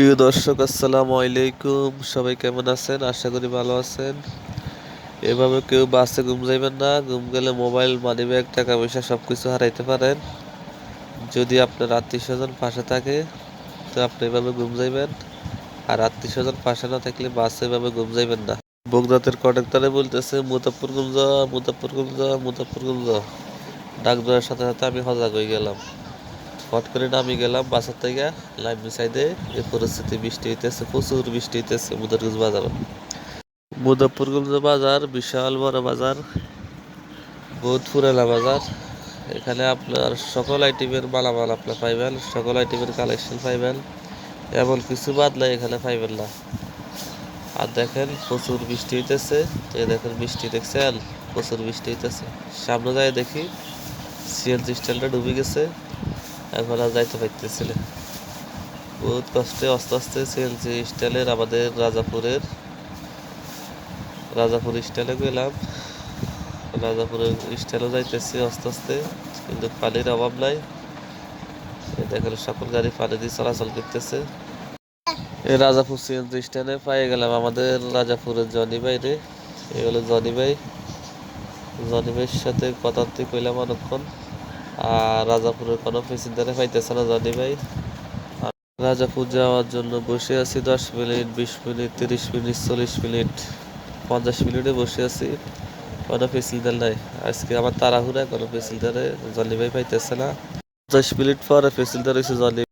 প্রিয় দর্শক, আসসালামু আলাইকুম। সবাই কেমন আছেন? আশা করি ভালো আছেন। এভাবে কেউ বাসে ঘুম যাইবেন না। ঘুম গেলে মোবাইল, মানি ব্যাগ, টাকা পয়সা সব কিছু হারাইতে পারেন। যদি আপনার আত্মীয় স্বজন পাশে থাকে, তো আপনি এভাবে ঘুম যাইবেন। আর আত্মীয় স্বজন পাশে না থাকলে বাসে এভাবে ঘুম যাইবেন না। বগদাতের কন্ডাক্টরে বলতেছে মুতাপুর গুম যা মুতাপুর গুম যা মুতাপুর গুম যা। ডাক দেওয়ার সাথে সাথে আমি সজাগ হয়ে গেলাম। হট করে নামি গেলাম বাসার থেকে লাইন সাইডে এই পরিস্থিতি বৃষ্টি হইতেছে, প্রচুর বৃষ্টি হইতেছে মুদারগঞ্জ বাজার। মুজাফরগঞ্জ বাজার, বিশাল বড় বাজার, বহুত পুরানা বাজার। এখানে আপনার সকল আইটেমের মালামাল আপনার পাইবেন, সকল আইটেমের কালেকশন পাইবেন। এমন কিছু বাদলাই এখানে পাইবেন না। আর দেখেন প্রচুর বৃষ্টি হইতেছে, এই দেখেন বৃষ্টি দেখছেন, প্রচুর বৃষ্টি হইতেছে। সামনে যায় দেখি, সিএনজি স্ট্যান্ডটা ডুবে গেছে। এখন আর যাইতে পারতেছিল বহুত কষ্টে, আস্তে আস্তে সিএনজি স্টাইলের আমাদের রাজাপুরের রাজাপুর স্টাইলে গেলাম। রাজাপুরের স্টাইলে যাইতেছি আস্তে আস্তে, কিন্তু পানির অভাব নাই। দেখেন, সকল গাড়ি পানি দিয়ে চলাচল করতেছে। এই রাজাপুর সিএনজি স্ট্যান্ডে পাই গেলাম আমাদের রাজাপুরের জনি ভাই রে। এই হলো জনি ভাই। জনি ভাইয়ের সাথে কথার্থী কইলাম অনেকক্ষণ। রাজাপুরের কোনো প্যাসেঞ্জারে পাইতেছে না, জানি ভাই। রাজাপুর যাওয়ার জন্য বসে আছি দশ মিনিট, বিশ মিনিট, তিরিশ মিনিট, চল্লিশ মিনিট, পঞ্চাশ মিনিটে বসে আছি। কোনো প্যাসেঞ্জার নাই। আজকে আমার তাড়াহুড়া, কোনো প্যাসেঞ্জারে জলি ভাই পাইতেছে না। দশ মিনিট পরে প্যাসেঞ্জার হয়েছে জনি